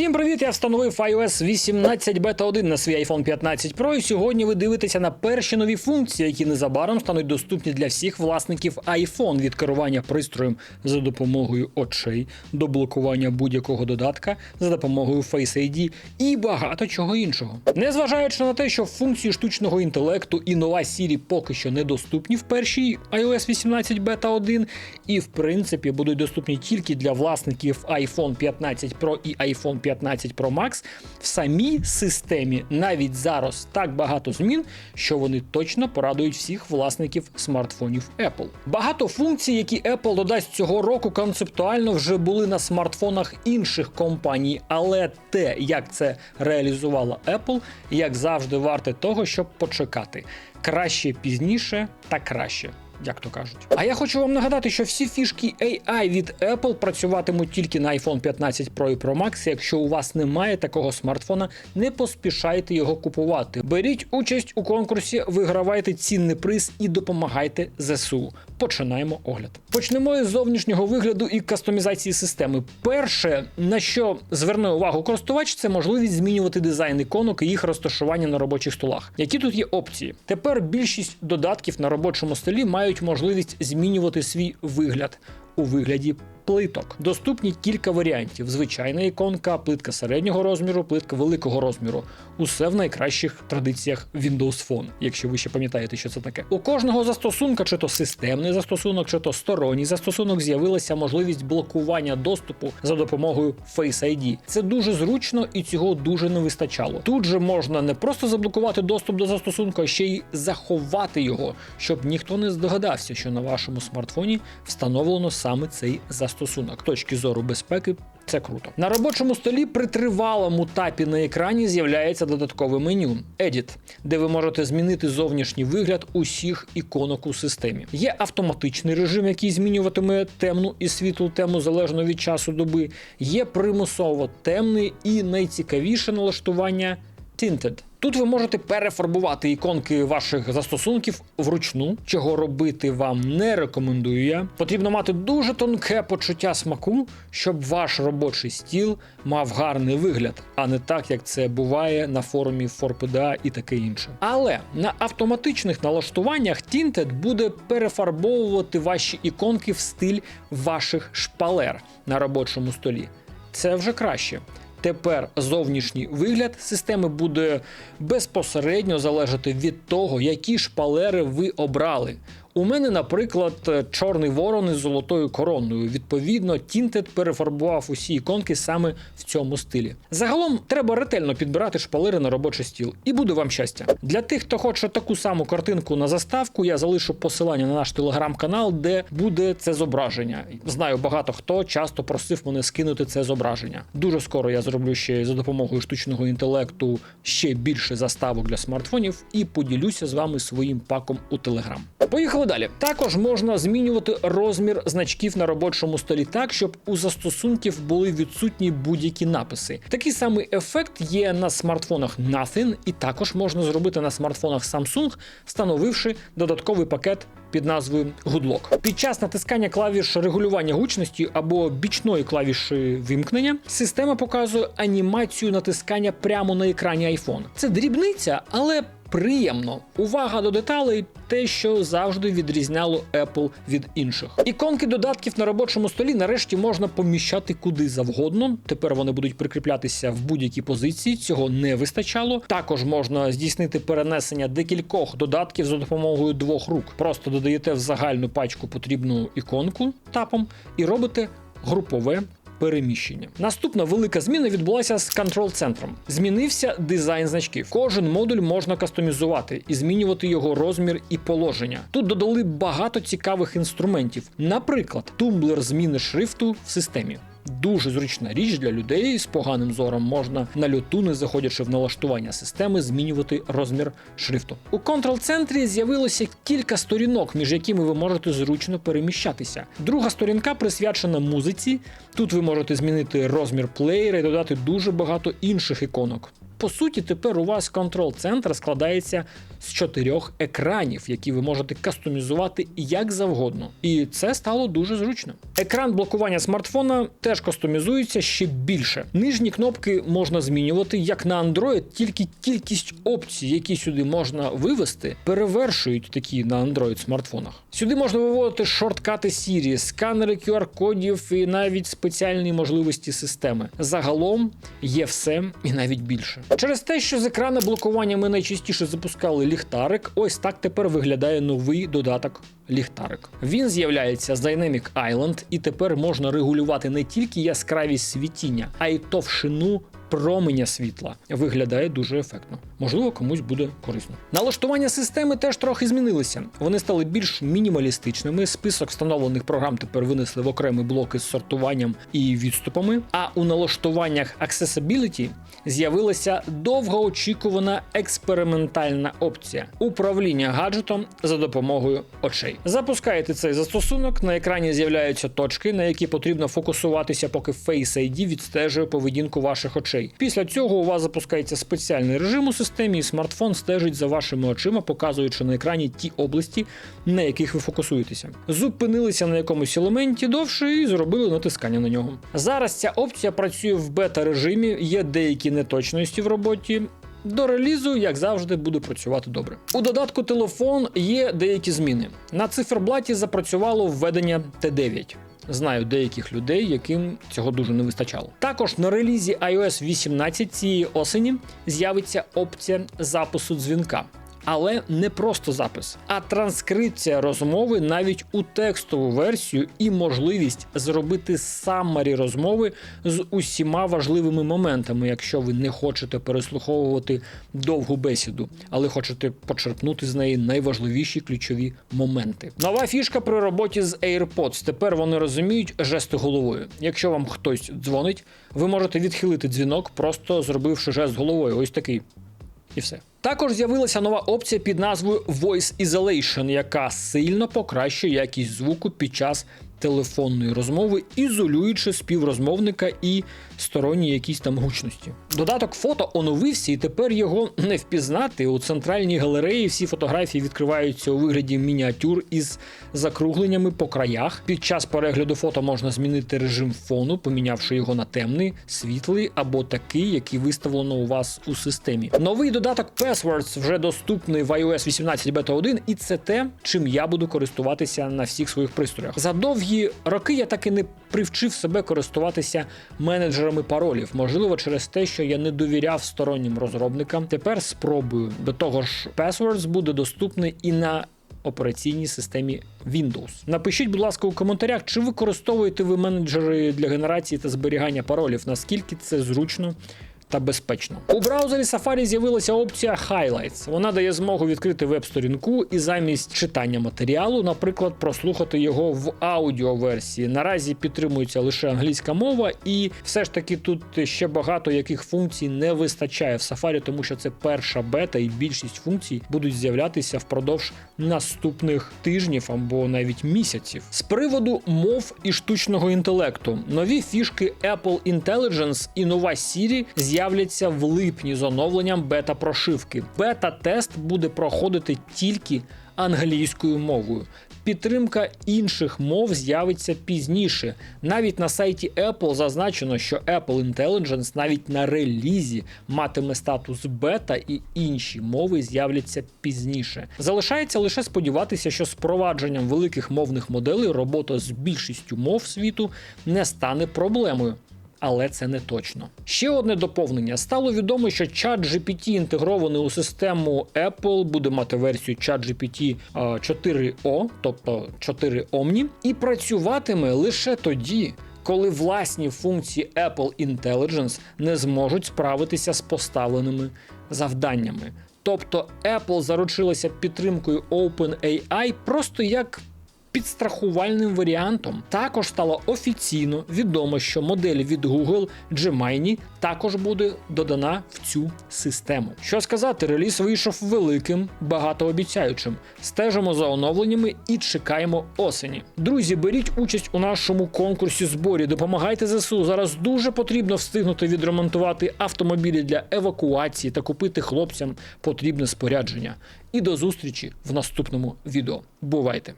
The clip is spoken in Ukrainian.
Всім привіт! Я встановив iOS 18 Beta 1 на свій iPhone 15 Pro. І сьогодні ви дивитеся на перші нові функції, які незабаром стануть доступні для всіх власників iPhone від керування пристроєм за допомогою очей до блокування будь-якого додатка за допомогою Face ID і багато чого іншого. Незважаючи на те, що функції штучного інтелекту і нова Siri поки що недоступні в першій iOS 18 Beta 1, і в принципі будуть доступні тільки для власників iPhone 15 Pro і iPhone 15 Pro Max, в самій системі навіть зараз так багато змін, що вони точно порадують всіх власників смартфонів Apple. Багато функцій, які Apple додасть цього року, концептуально вже були на смартфонах інших компаній, але те, як це реалізувала Apple, як завжди варте того, щоб почекати. Краще пізніше та краще як то кажуть. А я хочу вам нагадати, що всі фішки AI від Apple працюватимуть тільки на iPhone 15 Pro і Pro Max. Якщо у вас немає такого смартфона, не поспішайте його купувати. Беріть участь у конкурсі, вигравайте цінний приз і допомагайте ЗСУ. Починаємо огляд. Почнемо із зовнішнього вигляду і кастомізації системи. Перше, на що зверне увагу користувач, це можливість змінювати дизайн іконок і їх розташування на робочих столах. Які тут є опції? Тепер більшість додатків на робочому столі мають можливість змінювати свій вигляд у вигляді плиток. Доступні кілька варіантів: звичайна іконка, плитка середнього розміру, плитка великого розміру. Усе в найкращих традиціях Windows Phone, якщо ви ще пам'ятаєте, що це таке. У кожного застосунка, чи то системний застосунок, чи то сторонній застосунок, з'явилася можливість блокування доступу за допомогою Face ID. Це дуже зручно і цього дуже не вистачало. Тут же можна не просто заблокувати доступ до застосунку, а ще й заховати його, щоб ніхто не здогадався, що на вашому смартфоні встановлено саме цей застосунок. Точки зору безпеки це круто. На робочому столі при тривалому тапі на екрані з'являється додаткове меню Edit, де ви можете змінити зовнішній вигляд усіх іконок у системі. Є автоматичний режим, який змінюватиме темну і світлу тему залежно від часу доби. Є примусово темний і найцікавіше налаштування Tinted. Тут ви можете перефарбувати іконки ваших застосунків вручну, чого робити вам не рекомендую я. Потрібно мати дуже тонке почуття смаку, щоб ваш робочий стіл мав гарний вигляд, а не так, як це буває на форумі 4PDA і таке інше. Але на автоматичних налаштуваннях Tinted буде перефарбовувати ваші іконки в стиль ваших шпалер на робочому столі. Це вже краще. Тепер зовнішній вигляд системи буде безпосередньо залежати від того, які шпалери ви обрали. У мене, наприклад, чорний ворон із золотою короною. Відповідно, Tinted перефарбував усі іконки саме в цьому стилі. Загалом треба ретельно підбирати шпалери на робочий стіл, і буде вам щастя. Для тих, хто хоче таку саму картинку на заставку, я залишу посилання на наш телеграм-канал, де буде це зображення. Знаю, багато хто часто просив мене скинути це зображення. Дуже скоро я зроблю ще за допомогою штучного інтелекту ще більше заставок для смартфонів і поділюся з вами своїм паком у телеграм. Поїхали далі. Також можна змінювати розмір значків на робочому столі так, щоб у застосунків були відсутні будь-які написи. Такий самий ефект є на смартфонах Nothing, і також можна зробити на смартфонах Samsung, встановивши додатковий пакет. Під назвою Goodlock. Під час натискання клавіш регулювання гучності або бічної клавіші вимкнення система показує анімацію натискання прямо на екрані iPhone. Це дрібниця, але приємно. Увага до деталей те, що завжди відрізняло Apple від інших. Іконки додатків на робочому столі нарешті можна поміщати куди завгодно. Тепер вони будуть прикріплятися в будь-якій позиції. Цього не вистачало. Також можна здійснити перенесення декількох додатків за допомогою двох рук. Просто додаєте в загальну пачку потрібну іконку тапом і робите групове переміщення. Наступна велика зміна відбулася з контрол-центром. Змінився дизайн значків. Кожен модуль можна кастомізувати і змінювати його розмір і положення. Тут додали багато цікавих інструментів, наприклад, тумблер зміни шрифту в системі. Дуже зручна річ для людей з поганим зором можна на льоту, не заходячи в налаштування системи, змінювати розмір шрифту. У контрол-центрі з'явилося кілька сторінок, між якими ви можете зручно переміщатися. Друга сторінка присвячена музиці. Тут ви можете змінити розмір плеєра і додати дуже багато інших іконок. По суті, тепер у вас контрол-центр складається з чотирьох екранів, які ви можете кастомізувати як завгодно. І це стало дуже зручно. Екран блокування смартфона теж кастомізується ще більше. Нижні кнопки можна змінювати як на Android, тільки кількість опцій, які сюди можна вивести, перевершують такі на Android смартфонах. Сюди можна виводити шорткати Siri, сканери QR-кодів і навіть спеціальні можливості системи. Загалом є все і навіть більше. Через те, що з екрана блокування ми найчастіше запускали ліхтарик, ось так тепер виглядає новий додаток ліхтарик. Він з'являється з Dynamic Island, і тепер можна регулювати не тільки яскравість світіння, а й товщину променя світла. Виглядає дуже ефектно. Можливо, комусь буде корисно. Налаштування системи теж трохи змінилися. Вони стали більш мінімалістичними. Список встановлених програм тепер винесли в окремі блоки з сортуванням і відступами. А у налаштуваннях Accessibility з'явилася довгоочікувана експериментальна опція управління гаджетом за допомогою очей. Запускаєте цей застосунок. На екрані з'являються точки, на які потрібно фокусуватися, поки Face ID відстежує поведінку ваших очей. Після цього у вас запускається спеціальний режим у системі, і смартфон стежить за вашими очима, показуючи на екрані ті області, на яких ви фокусуєтеся. Зупинилися на якомусь елементі довше і зробили натискання на нього. Зараз ця опція працює в бета-режимі, є деякі неточності в роботі. До релізу, як завжди, буде працювати добре. У додатку телефон є деякі зміни. На циферблаті запрацювало введення Т9. Знаю деяких людей, яким цього дуже не вистачало. Також на релізі iOS 18 цієї осені з'явиться опція запису дзвінка. Але не просто запис, а транскрипція розмови навіть у текстову версію і можливість зробити саммарі розмови з усіма важливими моментами, якщо ви не хочете переслуховувати довгу бесіду, але хочете почерпнути з неї найважливіші ключові моменти. Нова фішка при роботі з AirPods. Тепер вони розуміють жести головою. Якщо вам хтось дзвонить, ви можете відхилити дзвінок, просто зробивши жест головою. Ось такий. І все. Також з'явилася нова опція під назвою Voice Isolation, яка сильно покращує якість звуку під час телефонної розмови, ізолюючи співрозмовника і сторонні якісь там гучності. Додаток фото оновився, і тепер його не впізнати. У центральній галереї всі фотографії відкриваються у вигляді мініатюр із закругленнями по краях. Під час перегляду фото можна змінити режим фону, помінявши його на темний, світлий або такий, який виставлено у вас у системі. Новий додаток Passwords вже доступний в iOS 18 Beta 1, і це те, чим я буду користуватися на всіх своїх пристроях. За довгі роки я так і не привчив себе користуватися менеджерами паролів. Можливо, через те, що я не довіряв стороннім розробникам. Тепер спробую. До того ж, Passwords буде доступний і на операційній системі Windows. Напишіть, будь ласка, у коментарях, чи використовуєте ви менеджери для генерації та зберігання паролів, наскільки це зручно. Та безпечно у браузері Safari з'явилася опція Highlights. Вона дає змогу відкрити веб-сторінку і замість читання матеріалу, наприклад, прослухати його в аудіоверсії. Наразі підтримується лише англійська мова, і все ж таки тут ще багато яких функцій не вистачає в Safari, тому що це перша бета, і більшість функцій будуть з'являтися впродовж наступних тижнів або навіть місяців. З приводу мов і штучного інтелекту, нові фішки Apple Intelligence і нова Siri з'являться в липні з оновленням бета-прошивки. Бета-тест буде проходити тільки англійською мовою. Підтримка інших мов з'явиться пізніше. Навіть на сайті Apple зазначено, що Apple Intelligence навіть на релізі матиме статус бета і інші мови з'являться пізніше. Залишається лише сподіватися, що з провадженням великих мовних моделей робота з більшістю мов світу не стане проблемою але це не точно. Ще одне доповнення: стало відомо, що ChatGPT інтегрований у систему Apple буде мати версію ChatGPT 4O, тобто 4 Omni, і працюватиме лише тоді. Коли власні функції Apple Intelligence не зможуть справитися з поставленими завданнями. Тобто Apple заручилася підтримкою OpenAI просто як підстрахувальним варіантом. Також стало офіційно відомо, що модель від Google Gemini також буде додана в цю систему. Що сказати, реліз вийшов великим, багатообіцяючим. Стежимо за оновленнями і чекаємо осені. Друзі, беріть участь у нашому конкурсі зборі. Допомагайте ЗСУ. Зараз дуже потрібно встигнути відремонтувати автомобілі для евакуації та купити хлопцям потрібне спорядження. І до зустрічі в наступному відео. Бувайте!